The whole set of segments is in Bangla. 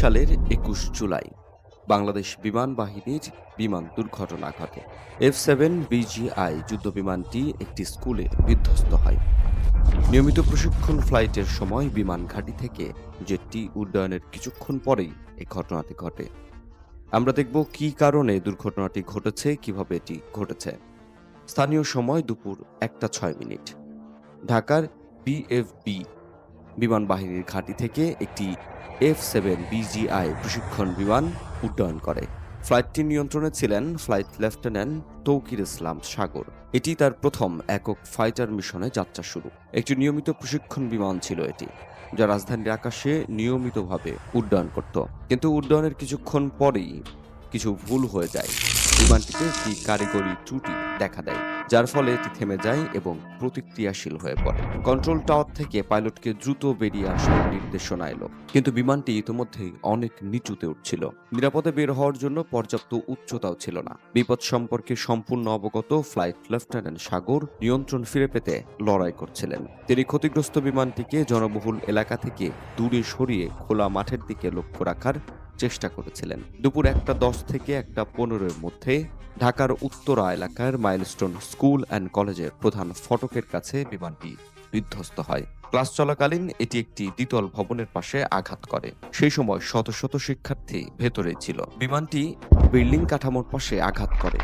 সালের একুশ জুলাই বাংলাদেশ বিমান বাহিনীর বিমান দুর্ঘটনা ঘটে। এফ সেভেন বিজিআই যুদ্ধ বিমানটি একটি স্কুলে বিধ্বস্ত হয়। নিয়মিত প্রশিক্ষণ ফ্লাইটের সময় বিমান ঘাঁটি থেকে জেটটি উড্ডয়নের কিছুক্ষণ পরেই এই ঘটনাটি ঘটে। আমরা দেখব কী কারণে দুর্ঘটনাটি ঘটেছে, কীভাবে এটি ঘটেছে। স্থানীয় সময় দুপুর একটা ছয় মিনিট। ঢাকার বিএফবি বিমান বাহিনীর ঘাঁটি থেকে একটি এফ সেভেন বিজিআই প্রশিক্ষণ বিমান উড্ডয়ন করে। ফ্লাইটটি নিয়ন্ত্রণে ছিলেন ফ্লাইট লেফটেন্যান্ট তৌকির ইসলাম সাগর। এটি তার প্রথম একক ফাইটার মিশনে যাত্রা শুরু। একটি নিয়মিত প্রশিক্ষণ বিমান ছিল এটি, যা রাজধানীর আকাশে নিয়মিতভাবে উড্ডয়ন করত। কিন্তু উড্ডয়নের কিছুক্ষণ পরেই কিছু ভুল হয়ে যায়। বিমানটিতে একটি কারিগরি ত্রুটি দেখা দেয়, যার ফলে এটি থেমে যায় এবং প্রতিক্রিয়াশীল হয়ে পড়ে। কন্ট্রোল টাওয়ার থেকে পাইলটকে দ্রুত বেরিয়ে আসার নির্দেশনা এলো, কিন্তু বিমানটি ইতিমধ্যেই অনেক নিচুতে উঠছিল। নিরাপদে বের হওয়ার জন্য পর্যাপ্ত উচ্চতাও ছিল না। বিপদ সম্পর্কে সম্পূর্ণ অবগত ফ্লাইট লেফটেন্যান্ট সাগর নিয়ন্ত্রণ ফিরে পেতে লড়াই করছিলেন। তিনি ক্ষতিগ্রস্ত বিমানটিকে জনবহুল এলাকা থেকে দূরে সরিয়ে খোলা মাঠের দিকে লক্ষ্য রাখার চেষ্টা করেছিলেন। দুপুর একটা দশ থেকে একটা পনেরোর মধ্যে ঢাকার উত্তরা এলাকার মাইলস্টোন স্কুল অ্যান্ড কলেজের প্রধান ফটকের কাছে বিমানটি বিধ্বস্ত হয়। ক্লাস চলাকালীন এটি একটি দ্বিতল ভবনের পাশে আঘাত করে। সেই সময় শত শত শিক্ষার্থী ভেতরে ছিল। বিমানটি বিল্ডিং কাঠামোর পাশে আঘাত করে।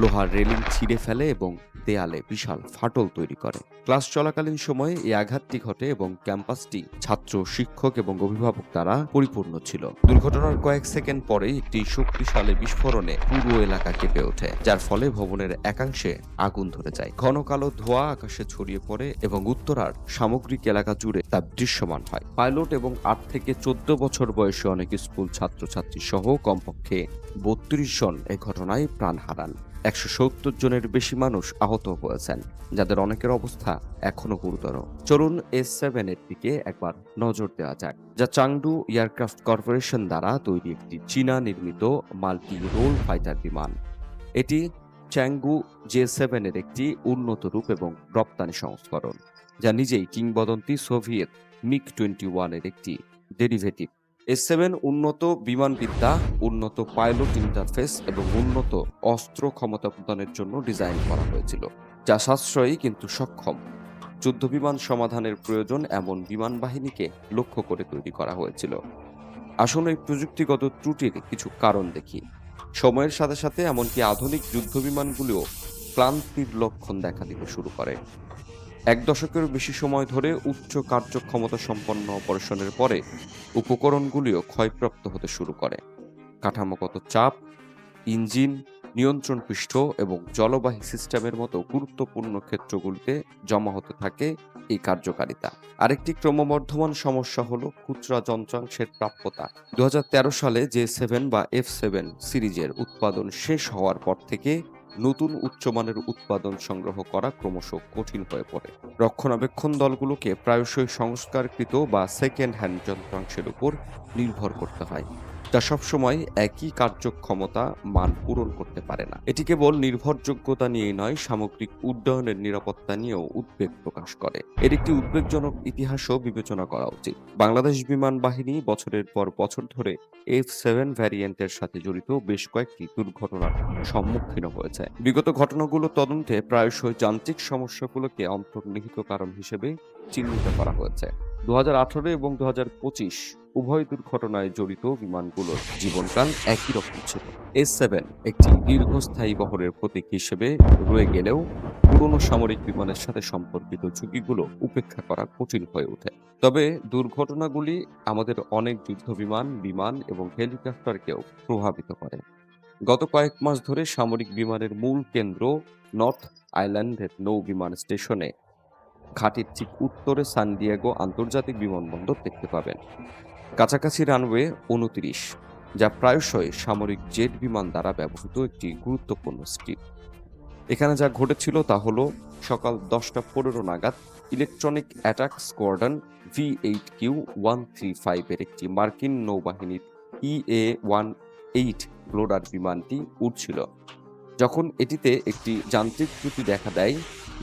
লোহার রেলিং ছিঁড়ে ফেলে এবং দেয়ালে বিশাল ফাটল তৈরি করে। ক্লাস চলাকালীন সময়ে এই আঘাতটি ঘটে এবং ক্যাম্পাসটি ছাত্র, শিক্ষক এবং অভিভাবক দ্বারা পরিপূর্ণ ছিল। দুর্ঘটনার কয়েক সেকেন্ড পরে একটি শক্তিশালী বিস্ফোরণে পুরো এলাকা কেঁপে ওঠে, যার ফলে ভবনের একাংশে আগুন ধরে যায়। ঘন কালো ধোঁয়া আকাশে ছড়িয়ে পড়ে এবং উত্তরার সামগ্রিক এলাকা জুড়ে তা দৃশ্যমান হয়। পাইলট এবং আট থেকে চোদ্দ বছর বয়সী অনেক স্কুল ছাত্রছাত্রী সহ কমপক্ষে বত্রিশ জন এ ঘটনায় প্রাণ হারান। একশো সত্তর জনের বেশি মানুষ আহত হয়েছেন, যাদের অনেকের অবস্থা এখনও গুরুতর। চলুন এস সেভেন এর দিকে একবার নজর দেওয়া যাক, যা চাংডু এয়ারক্রাফট কর্পোরেশন দ্বারা তৈরি একটি চীনা নির্মিত মাল্টি রোল ফাইটার বিমান। এটি চ্যাঙ্গু জে সেভেনের একটি উন্নত রূপ এবং রপ্তানি সংস্করণ, যা নিজেই কিংবদন্তি সোভিয়েত মিক টোয়েন্টি ওয়ানের একটি ডেরিভেটিভ। এস সেভেন উন্নত বিমানবিদ্যা, উন্নত পাইলট ইন্টারফেস এবং উন্নত অস্ত্র ক্ষমতা প্রদানের জন্য ডিজাইন করা হয়েছিল, যা সাশ্রয়ী কিন্তু সক্ষম। যুদ্ধ বিমান সমাধানের প্রয়োজন এমন বিমান বাহিনীকে লক্ষ্য করে তৈরি করা হয়েছিল। আসলে এই প্রযুক্তিগত ত্রুটির কিছু কারণ দেখি। সময়ের সাথে সাথে এমনকি আধুনিক যুদ্ধ বিমানগুলিও ক্লান্তির লক্ষণ দেখা দিতে শুরু করে। এক দশকের বেশি সময় ধরে উচ্চ কার্যক্ষমতা সম্পন্ন অপারেশনের পরে উপকরণগুলিও ক্ষয়প্রাপ্ত হতে শুরু করে। কাঠামোগত চাপ, ইঞ্জিন, নিয়ন্ত্রণ পৃষ্ঠ এবং জলবাহী সিস্টেমের মতো গুরুত্বপূর্ণ ক্ষেত্রগুলিতে জমা হতে থাকে এই কার্যকারিতা। আরেকটি ক্রমবর্ধমান সমস্যা হল খুচরা যন্ত্রাংশের প্রাপ্যতা। দু হাজার তেরো সালে যে সেভেন বা এফ সেভেন সিরিজের উৎপাদন শেষ হওয়ার পর থেকে নতুন উচ্চমানের উৎপাদন সংগ্রহ করা ক্রমশ কঠিন হয়ে পড়ে। রক্ষণাবেক্ষণ দলগুলোকে প্রায়শই সংস্কারকৃত বা সেকেন্ড হ্যান্ড যন্ত্রাংশের উপর নির্ভর করতে হয়। যা সবসময় একই কার্যক্ষমতা মান পূরণ করতে পারে না। এটি কেবল নির্ভরযোগ্যতা নিয়েই নয়, সামগ্রিক উড্ডয়নের নিরাপত্তা নিয়েও উদ্বেগ প্রকাশ করে। এর একটি উদ্বেগজনক ইতিহাসও বিবেচনা করা উচিত। বাংলাদেশ বিমান বাহিনী বছরের পর বছর ধরে এফ সেভেন ভ্যারিয়েন্টের সাথে জড়িত বেশ কয়েকটি দুর্ঘটনার সম্মুখীন হয়েছে। বিগত ঘটনাগুলো তদন্তে প্রায়শই যান্ত্রিক সমস্যাগুলোকে অন্তর্নিহিত কারণ হিসেবে চিহ্নিত করা হয়েছে। দু হাজার আঠারো এবং দু হাজার পঁচিশ উভয় দুর্ঘটনায় জড়িত বিমানগুলোর জীবনকাল একই রকম ছিল। এস সেভেন একটি দীর্ঘস্থায়ী বহরের প্রতীক হিসেবে রয়ে গেলেও পুরনো সামরিক বিমানের সাথে সম্পর্কিত ঝুঁকিগুলো উপেক্ষা করা কঠিন হয়ে ওঠে। তবে দুর্ঘটনাগুলি আমাদের অনেক যুদ্ধ বিমান বিমান এবং হেলিকপ্টারকেও প্রভাবিত করে। গত কয়েক মাস ধরে সামরিক বিমানের মূল কেন্দ্র নর্থ আইল্যান্ডের নৌ বিমান স্টেশনে, ঘাটির ঠিক উত্তরে সান ডিয়েগো আন্তর্জাতিক বিমানবন্দর দেখতে পাবেন। কাছাকাছি রানওয়ে উনত্রিশ, যা প্রায়শই সামরিক জেট বিমান দ্বারা ব্যবহৃত একটি গুরুত্বপূর্ণ স্ট্রিপ। এখানে যা ঘটেছিল তা হল সকাল দশটা পনেরো নাগাদ electronic attack squadron V eight Q one three ফাইভের একটি মার্কিন নৌবাহিনীর ইএ ওয়ান এইট গ্লোডার বিমানটি উঠছিল যখন এটিতে একটি যান্ত্রিক ত্রুটি দেখা দেয়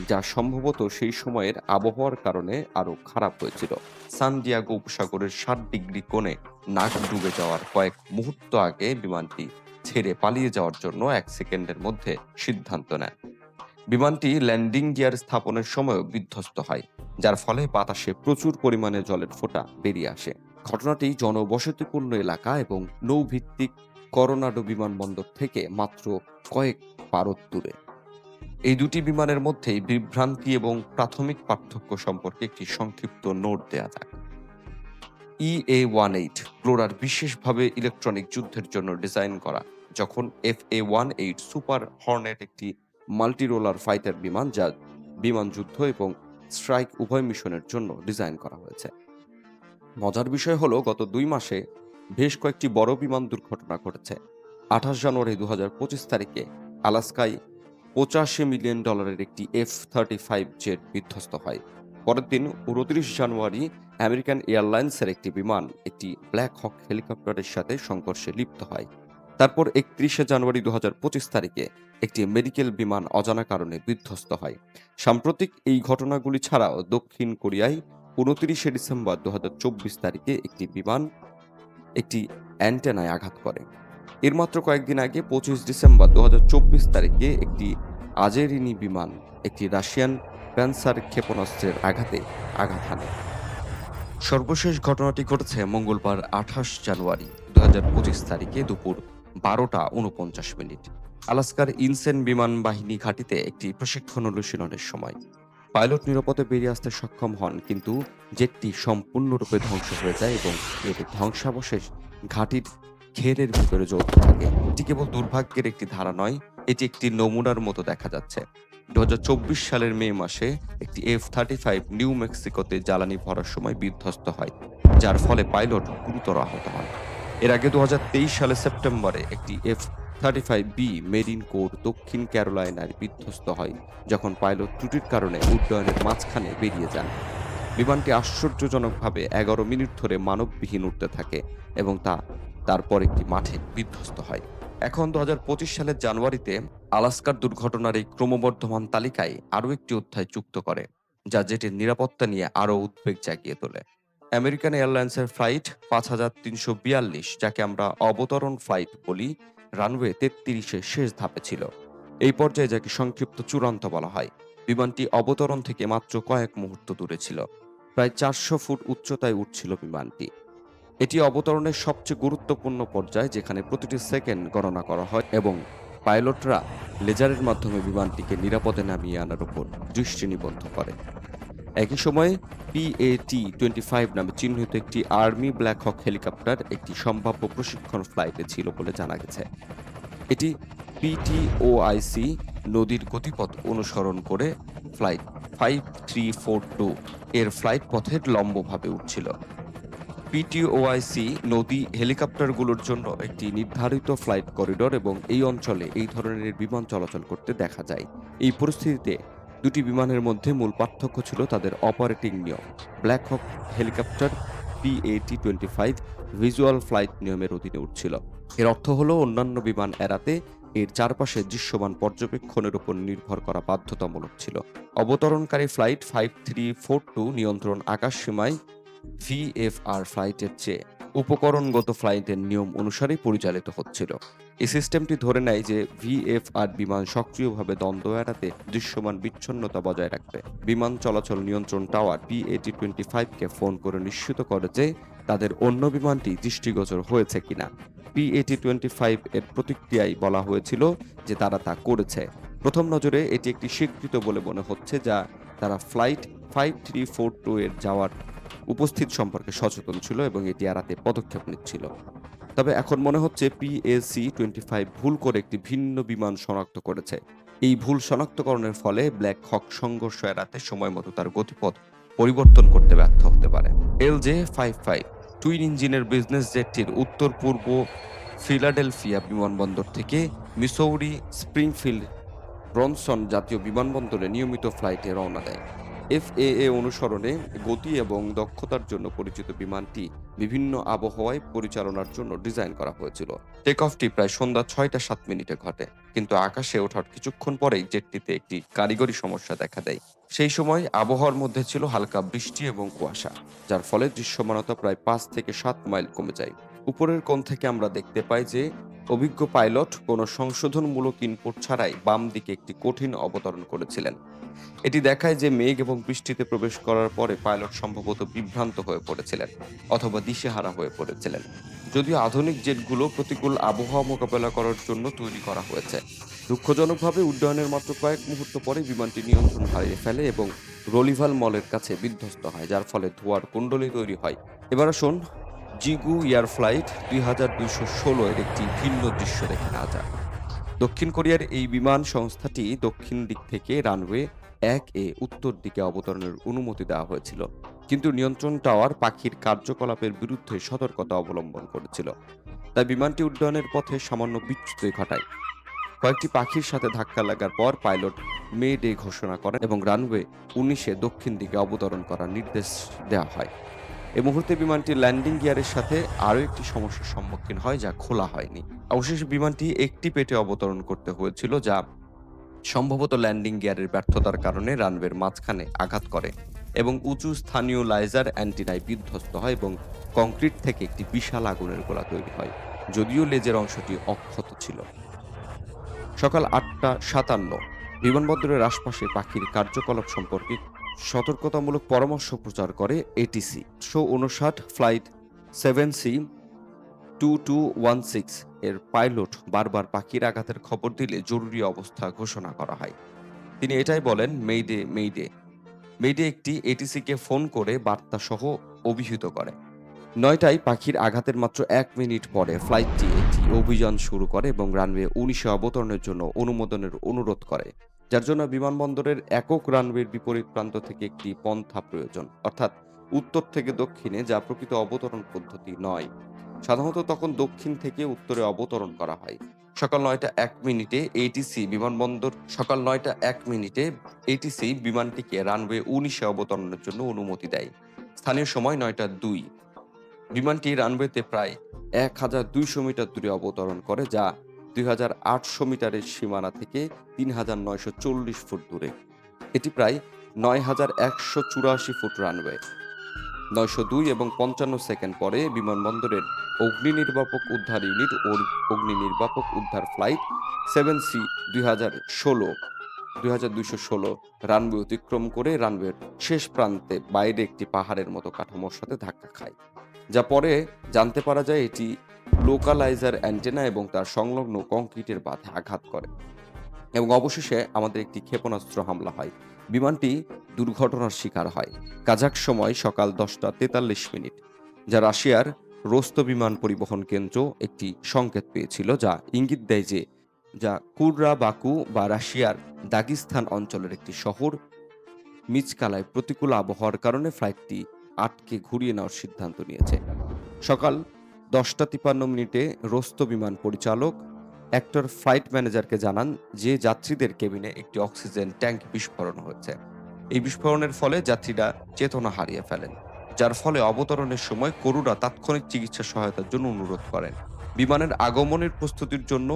যা সম্ভবত সেই সময়ের আবহাওয়ার কারণে আরও খারাপ হয়েছিল। সান ডিয়াগো উপসাগরের ষাট ডিগ্রি কোণে নাক ডুবে যাওয়ার কয়েক মুহূর্ত আগে বিমানটি ছেড়ে পালিয়ে যাওয়ার জন্য এক সেকেন্ডের মধ্যে সিদ্ধান্ত নেয়। বিমানটি ল্যান্ডিং গিয়ার স্থাপনের সময়ও বিধ্বস্ত হয়, যার ফলে বাতাসে প্রচুর পরিমাণে জলের ফোঁটা বেরিয়ে আসে। ঘটনাটি জনবসতিপূর্ণ এলাকা এবং নৌভিত্তিক করোনাডো বিমানবন্দর থেকে মাত্র কয়েক পারত দূরে। এই দুটি বিমানের মধ্যেই বিভ্রান্তি এবং প্রাথমিক পার্থক্য সম্পর্কে একটি সংক্ষিপ্ত নোট দেয়া যাক। ই এ ওয়ান এইট ক্লোরার বিশেষভাবে ইলেকট্রনিক যুদ্ধের জন্য ডিজাইন করা, যখন F A one eight super hornet একটি মাল্টিরোলার ফাইটার বিমান যা বিমান যুদ্ধ এবং স্ট্রাইক উভয় মিশনের জন্য ডিজাইন করা হয়েছে। মজার বিষয় হলো, গত দুই মাসে বেশ কয়েকটি বড় বিমান দুর্ঘটনা ঘটেছে। আঠাশ জানুয়ারি দু হাজার পঁচিশ তারিখে আলাস্কায় পঁচাশি মিলিয়ন ডলারের একটি এফ থার্টি ফাইভ জেট বিধ্বস্ত হয়। পরের দিন উনত্রিশ জানুয়ারি আমেরিকান এয়ারলাইন্সের একটি বিমান, একটি ব্ল্যাক হক হেলিকপ্টারের সাথে সংঘর্ষে লিপ্ত হয়। তারপর একত্রিশে জানুয়ারি দু হাজার পঁচিশ তারিখে একটি মেডিকেল বিমান অজানা কারণে বিধ্বস্ত হয়। সাম্প্রতিক এই ঘটনাগুলি ছাড়াও দক্ষিণ কোরিয়ায় উনত্রিশে ডিসেম্বর দু হাজার চব্বিশ তারিখে একটি বিমান, একটি অ্যান্টেনায় আঘাত করে। এর মাত্র কয়েকদিন আগে পঁচিশ ডিসেম্বর দু হাজার চব্বিশ তারিখে একটি আজেরিনি বিমান, একটি রাশিয়ান প্যান্সার ক্ষেপণাস্ত্রের আঘাতে আঘাত হানে। সর্বশেষ ঘটনাটি ঘটেছে মঙ্গলবার আঠাশ জানুয়ারি দু হাজার পঁচিশ তারিখে দুপুর বারোটা উনপঞ্চাশ মিনিট। আলাস্কার ইনসেন বিমান বাহিনী ঘাঁটিতে একটি প্রশিক্ষণ অনুশীলনের সময়। পাইলট নিরাপদে বেরিয়ে আসতে সক্ষম হন, কিন্তু জেটটি সম্পূর্ণরূপে ধ্বংস হয়ে যায় এবং এর ধ্বংসাবশেষ ঘাঁটির ঘেরের ভিতরে জ্বলতে থাকে। এটি কেবল দুর্ভাগ্যের একটি ধারা নয়, এটি একটি নমুনার মতো দেখা যাচ্ছে। দু হাজার চব্বিশ সালের মে মাসে একটি এফ থার্টি ফাইভ নিউ মেক্সিকোতে জ্বালানি ভরার সময় বিধ্বস্ত হয়, যার ফলে পাইলট গুরুতর আহত হন। এর আগে দু সালে সেপ্টেম্বরে একটি F thirty five B marine corps দক্ষিণ ক্যারোলাইনায় বিধ্বস্ত হয়, যখন পাইলট ত্রুটির কারণে উড্ডয়নের মাঝখানে বেরিয়ে যান। বিমানটি আশ্চর্যজনকভাবে এগারো মিনিট ধরে মানববিহীন উঠতে থাকে এবং তা তারপর একটি মাঠে বিধ্বস্ত হয়। এখন দু হাজার পঁচিশ সালের জানুয়ারিতে আলাস্কার দুর্ঘটনার এই ক্রমবর্ধমান তালিকায় আরও একটি অধ্যায় যুক্ত করে, যা জেটের নিরাপত্তা নিয়ে আরও উদ্বেগ জাগিয়ে তোলে। আমেরিকান এয়ারলাইন্সের ফ্লাইট পাঁচ হাজার তিনশো বিয়াল্লিশ, যাকে আমরা অবতরণ ফ্লাইট বলি, রানওয়ে তেত্রিশে শেষ ধাপে ছিল। এই পর্যায়ে যাকে সংক্ষিপ্ত চূড়ান্ত বলা হয়। বিমানটি অবতরণ থেকে মাত্র কয়েক মুহূর্ত দূরে ছিল। প্রায় চারশো ফুট উচ্চতায় উঠছিল বিমানটি। এটি অবতরণের সবচেয়ে গুরুত্বপূর্ণ পর্যায় যেখানে প্রতিটি সেকেন্ড গণনা করা হয় এবং পাইলটরা লেজারের মাধ্যমে বিমানটিকে নিরাপদে নামিয়ে আনার উপর দৃষ্টি নিবদ্ধ করে। একই সময়ে পিএটি টোয়েন্টি ফাইভ নামে চিহ্নিত একটি আর্মি ব্ল্যাক হক হেলিকপ্টার একটি সম্ভাব্য প্রশিক্ষণ ফ্লাইটে ছিল বলে জানা গেছে। এটি পিটিওআইসি নদীর গতিপথ অনুসরণ করে flight five three four two এর ফ্লাইট পথের লম্বভাবে উঠছিল। পিটিওআইসি নদী হেলিকপ্টারগুলোর জন্য একটি নির্ধারিত ফ্লাইট করিডোর এবং এই অঞ্চলে এই ধরনের বিমান চলাচল করতে দেখা যায়। এই পরিস্থিতিতে দুটি বিমানের মধ্যে মূল পার্থক্য ছিল তাদের অপারেটিং নিয়ম। Black hawk helicopter PAT twenty five visual flight নিয়মের অধীনে উঠছিল। এর অর্থ হলো অন্যান্য বিমান এড়াতে এর চারপাশে দৃশ্যমান পর্যবেক্ষণের উপর নির্ভর করা বাধ্যতামূলক ছিল। অবতরণকারী flight five three four two নিয়ন্ত্রণ আকাশ সীমায় ভিএফআর ফ্লাইটের চেয়ে উপকরণগত ফ্লাইটের নিয়ম অনুসারে পরিচালিত হচ্ছিল। এই সিস্টেমটি ধরে নেয় যে ভিএফআর বিমান সক্রিয়ভাবে দ্বন্দ্ব এড়াতে দৃশ্যমান বিচ্ছন্নতা বজায় রাখবে। বিমান চলাচল নিয়ন্ত্রণ টাওয়ার পিএটি টোয়েন্টি ফাইভকে ফোন করে নিশ্চিত করে যে তাদের অন্য বিমানটি দৃষ্টিগোচর হয়েছে কিনা। পিএটি টোয়েন্টি ফাইভ এর প্রতিক্রিয়ায় বলা হয়েছিল যে তারা তা করেছে। প্রথম নজরে এটি একটি স্বীকৃত বলে মনে হচ্ছে যা তারা flight five three four two এর যাওয়ার উপস্থিত সম্পর্কে সচেতন ছিল এবং এটি এড়াতে পদক্ষেপ নিচ্ছিল। তবে এখন মনে হচ্ছে পিএসি টোয়েন্টি ফাইভ ভুল করে একটি ভিন্ন বিমান শনাক্ত করেছে। এই ভুল শনাক্তকরণের ফলে ব্ল্যাক হক সংঘর্ষ এড়াতে সময় মতো তার গতিপথ পরিবর্তন করতে ব্যর্থ হতে পারে। L J five five twin ইঞ্জিনের বিজনেস জেটটির উত্তর পূর্ব ফিলাডেলফিয়া বিমানবন্দর থেকে মিসৌরি স্প্রিংফিল্ড ব্রনসন জাতীয় বিমানবন্দরে নিয়মিত ফ্লাইটে রওনা দেয়। এফএএ অনুসরণে গতি এবং দক্ষতার জন্য পরিচিত বিমানটি বিভিন্ন আবহাওয়ায় পরিচালনার জন্য ডিজাইন করা হয়েছিল। টেক অফটি প্রায় সন্ধ্যা ছয়টা সাত মিনিটে ঘটে, কিন্তু আকাশে ওঠার কিছুক্ষণ পরেই জেটটিতে একটি কারিগরি সমস্যা দেখা দেয়। সেই সময় আবহাওয়ার মধ্যে ছিল হালকা বৃষ্টি এবং কুয়াশা, যার ফলে দৃশ্যমানতা প্রায় পাঁচ থেকে সাত মাইল কমে যায়। উপরের কোণ থেকে আমরা দেখতে পাই যে অভিজ্ঞ পাইলট কোনো সংশোধনমূলক ইনপুট ছাড়াই বাম দিকে একটি কঠিন অবতরণ করেছিলেন। এটি দেখায় যে মেঘ এবং বৃষ্টিতে প্রবেশ করার পরে পাইলট সম্ভবত বিভ্রান্ত হয়ে পড়েছিলেন অথবা দিশেহারা হয়ে পড়েছিলেন। যদিও আধুনিক জেটগুলো প্রতিকূল আবহাওয়া মোকাবেলা করার জন্য তৈরি করা হয়েছে। দুঃখজনকভাবে উড্ডয়নের মাত্র কয়েক মুহূর্ত পরে বিমানটি নিয়ন্ত্রণ হারিয়ে ফেলে এবং রলিভাল মলের কাছে বিধ্বস্ত হয়, যার ফলে ধোয়ার কুণ্ডলী তৈরি হয়। এবার আসুন জিগু এয়ার ফ্লাইট দুই হাজার দুইশো ষোলো এর একটি ভিন্ন দৃশ্য দেখে নেওয়া যাক দক্ষিণ কোরিয়ার এই বিমান সংস্থাটি দক্ষিণ দিক থেকে রানওয়ে এক এ উত্তর দিকে অবতরণের অনুমতি দেওয়া হয়েছিল, কিন্তু নিয়ন্ত্রণ টাওয়ার পাখির কার্যকলাপের বিরুদ্ধে সতর্কতা অবলম্বন করেছিল। তাই বিমানটি উড্ডয়নের পথে সামান্য বিচ্যুতি ঘটায়। কয়েকটি পাখির সাথে ধাক্কা লাগার পর পাইলট মে ডে ঘোষণা করেন এবং রানওয়ে উনিশে দক্ষিণ দিকে অবতরণ করার নির্দেশ দেওয়া হয়। এই মুহূর্তে বিমানটি ল্যান্ডিং গিয়ারের সাথে আরও একটি সমস্যার সম্মুখীন হয়, যা খোলা হয়নি। অবশেষে বিমানটি একটি পেটে অবতরণ করতে হয়েছিল, যা সম্ভবত ল্যান্ডিং গিয়ারের ব্যর্থতার কারণে রানওয়ের মাঝখানে আঘাত করে এবং উঁচু স্থানীয় লাইজার অ্যান্টিনায় বিধ্বস্ত হয় এবং কংক্রিট থেকে একটি বিশাল আগুনের গোলা তৈরি হয়, যদিও লেজের অংশটি অক্ষত ছিল। সকাল আটটা সাতান্ন বিমানবন্দরের আশপাশে পাখির কার্যকলাপ সম্পর্কে সতর্কতামূলক পরামর্শ প্রচার করে এটিসি শো উনষাট flight seven C two two one six এর পাইলট বারবার পাখির আঘাতের খবর দিলে জরুরি অবস্থা ঘোষণা করা হয়। তিনি এটাই বলেন মেইডে মেইডে মেইডে একটি এটিসিকে ফোন করে বার্তা সহ অভিহিত করে। নয়টায় পাখির আঘাতের মাত্র এক মিনিট পরে ফ্লাইটটি একটি অভিযান শুরু করে এবং রানওয়ে উনিশে অবতরণের জন্য অনুমোদনের অনুরোধ করে। যার জন্য বিমানবন্দরের একক রানওয়ের বিপরীত প্রান্ত থেকে একটি পন্থা প্রয়োজন, অর্থাৎ উত্তর থেকে দক্ষিণে, যা প্রকৃত অবতরণ পদ্ধতি নয়। সাধারণত তখন দক্ষিণ থেকে উত্তরে অবতরণ করা হয়। সকাল নয়টা এক মিনিটে এটিসি বিমানবন্দর, সকাল নয়টা এক মিনিটে এটিসি বিমানটিকে রানওয়ে উনিশে অবতরণের জন্য অনুমতি দেয়। স্থানীয় সময় নয়টা দুই। বিমানটি রানওয়েতে প্রায় এক হাজার দুইশো মিটার দূরে অবতরণ করে, যা দুই হাজার আটশো মিটারের সীমানা থেকে তিন হাজার নয়শো চল্লিশ ফুট দূরে। এটি প্রায় নয় হাজার একশো চুরাশি ফুট রানওয়ে। নয়শো দুই এবং পঞ্চান্ন সেকেন্ড পরে বিমানবন্দরের অগ্নি নির্বাপক উদ্ধার ইউনিট ও অগ্নি নির্বাপক উদ্ধার ফ্লাইট সেভেন সি দুই হাজার ষোলো, দুই হাজার দুইশো ষোলো রানওয়ে অতিক্রম করে রানওয়ের শেষ প্রান্তে বাইরে একটি পাহাড়ের মতো কাঠামোর সাথে ধাক্কা খায়। যা পরে জানতে পারা যায় এটি লোকালাইজার অ্যান্টেনা এবং তার সংলগ্ন কংক্রিটের বাঁধে আঘাত করে। এবং অবশেষে আমাদের একটি ক্ষেপণাস্ত্র হামলা হয়। বিমানটি দুর্ঘটনার শিকার হয়। কাজাক সময় সকাল দশটা তেতাল্লিশ মিনিট, যা রাশিয়ার রোস্ত বিমান পরিবহন কেন্দ্র একটি সংকেত পেয়েছিল, যা ইঙ্গিত দেয় যে, যা কুররা, বাকু বা রাশিয়ার দাগিস্তান অঞ্চলের একটি শহর। মিচকালায় প্রতিকূল আবহাওয়ার কারণে ফ্লাইটটি আটকে ঘুরিয়ে নেওয়ার সিদ্ধান্ত নিয়েছে। সকাল দশটা তিপান্ন মিনিটে রোস্ত বিমান পরিচালক অ্যাক্টর ফ্লাইট ম্যানেজারকে জানান যে যাত্রীদের কেবিনে একটি অক্সিজেন ট্যাঙ্ক বিস্ফোরণ হয়েছে। এই বিস্ফোরণের ফলে যাত্রীরা চেতনা হারিয়ে ফেলেন, যার ফলে অবতরণের সময় করুরা তাৎক্ষণিক চিকিৎসা সহায়তার জন্য অনুরোধ করেন। বিমানের আগমনের প্রস্তুতির জন্য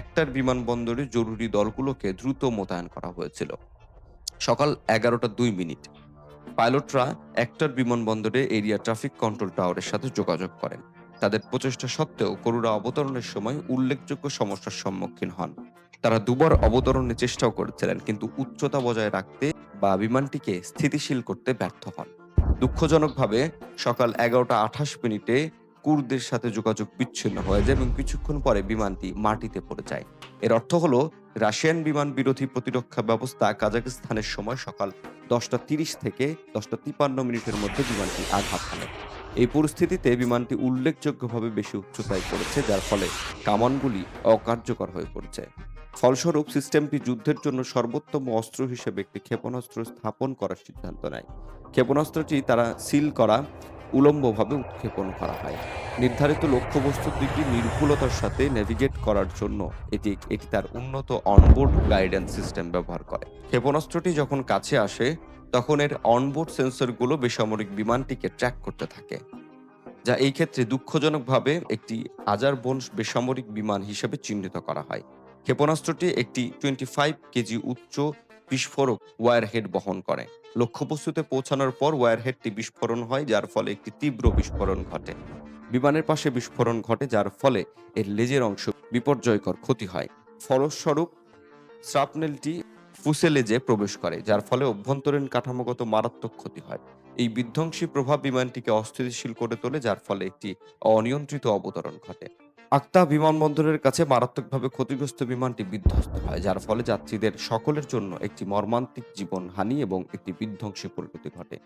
একটার বিমানবন্দরে জরুরি দলগুলোকে দ্রুত মোতায়েন করা হয়েছিল। সকাল এগারোটা দুই মিনিট। পাইলটরা একটার বিমানবন্দরে এরিয়া ট্রাফিক কন্ট্রোল টাওয়ারের সাথে যোগাযোগ করেন। তাদের প্রচেষ্টা সত্ত্বেও করুণা অবতরণের সময় উল্লেখযোগ্য সমস্যার সম্মুখীন হন। তারা দুবার অবতরণের চেষ্টাও করেছিলেন, কিন্তু উচ্চতা বজায় রাখতে বা বিমানটিকে স্থিতিশীল করতে ব্যর্থ হন। দুঃখজনকভাবে সকাল এগারোটা আঠাশ মিনিটে কুর্দের সাথে যোগাযোগ বিচ্ছিন্ন হয়ে যায় এবং কিছুক্ষণ পরে বিমানটি মাটিতে পড়ে যায়। এর অর্থ হলো, রাশিয়ান বিমান বিরোধী প্রতিরক্ষা ব্যবস্থা কাজাকিস্তানের সময় সকাল দশটা তিরিশ থেকে দশটা তিপান্ন মিনিটের মধ্যে বিমানটি আঘাত হানে। এই পরিস্থিতিতে বিমানটি উল্লেখযোগ্যভাবে বেশি উচ্চতায় পড়েছে, যার ফলে কামানগুলি অকার্যকর হয়ে পড়েছে। ফলস্বরূপ, সিস্টেমটি যুদ্ধের জন্য সর্বোত্তম অস্ত্র হিসেবে একটি ক্ষেপণাস্ত্র স্থাপন করার সিদ্ধান্ত নেয়। ক্ষেপণাস্ত্রটি তারা সিল করা, উলম্বভাবে উৎক্ষেপণ করা হয়। নির্ধারিত লক্ষ্যবস্তুর দিকটি নির্ভুলতার সাথে নেভিগেট করার জন্য এটি এটি তার উন্নত অনবোর্ড গাইডেন্স সিস্টেম ব্যবহার করে। ক্ষেপণাস্ত্রটি যখন কাছে আসে তখন এর অনবোর্ড সেন্সরগুলো বেসামরিক বিমানটিকে ট্র্যাক করতে থাকে, যা এই ক্ষেত্রে দুঃখজনকভাবে একটি আজারবোন বেসামরিক বিমান হিসেবে চিহ্নিত করা হয়। ক্ষেপণাস্ত্রটি একটি টোয়েন্টি ফাইভ কেজি উচ্চ বিস্ফোরক ওয়ারহেড বহন করে। লক্ষ্যবস্তুতে পৌঁছানোর পর ওয়ারহেডটি বিস্ফোরণ হয়, যার ফলে একটি তীব্র বিস্ফোরণ ঘটে। বিমানের পাশে বিস্ফোরণ ঘটে, যার ফলে এর লেজের অংশ বিপর্যয়কর ক্ষতি হয়। ফলস্বরূপ শ্রাপনেলটি ফুসেলেজে প্রবেশ করে, যার ফলে অভ্যন্তরীণ কাঠামোগত মারাত্মক ক্ষতি হয়। এই বিধ্বংসী প্রভাব বিমানটিকে অস্থিতিশীল করে তোলে, যার ফলে একটি অনিয়ন্ত্রিত অবতরণ ঘটে। আক্তা বিমানবন্দরের কাছে মারাত্মকভাবে ক্ষতিগ্রস্ত বিমানটি বিধ্বস্ত হয়, যার ফলে যাত্রীদের সকলের জন্য একটি মর্মান্তিক জীবনহানি এবং একটি বিধ্বংসী পরিণতি ঘটে।